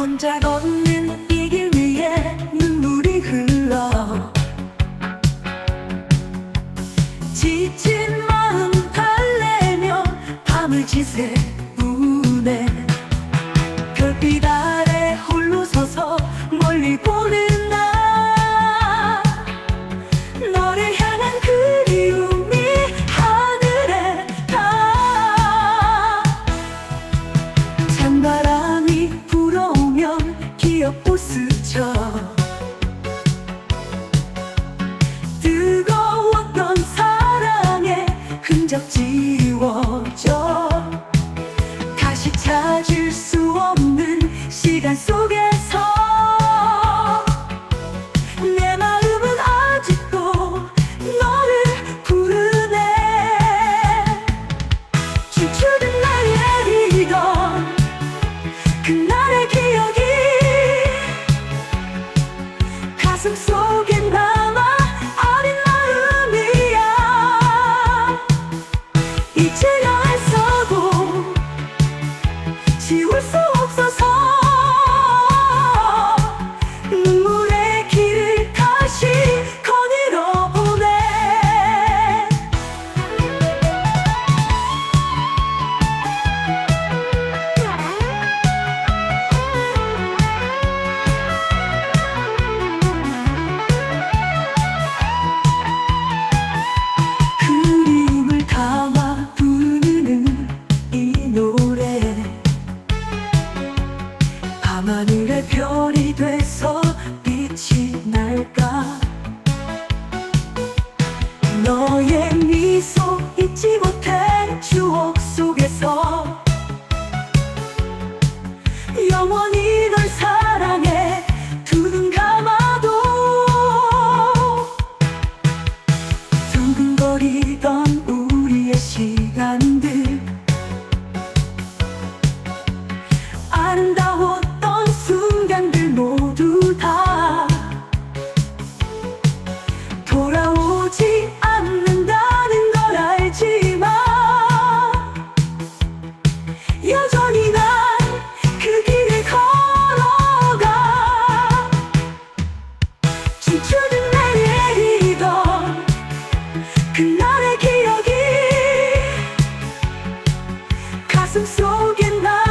혼자 걷는 이 길 위해 눈물이 흘러. 지친 마음 달래며 밤을 지새 스쳐 뜨거웠던 사랑의 흔적지 우리의 시간들. You're getting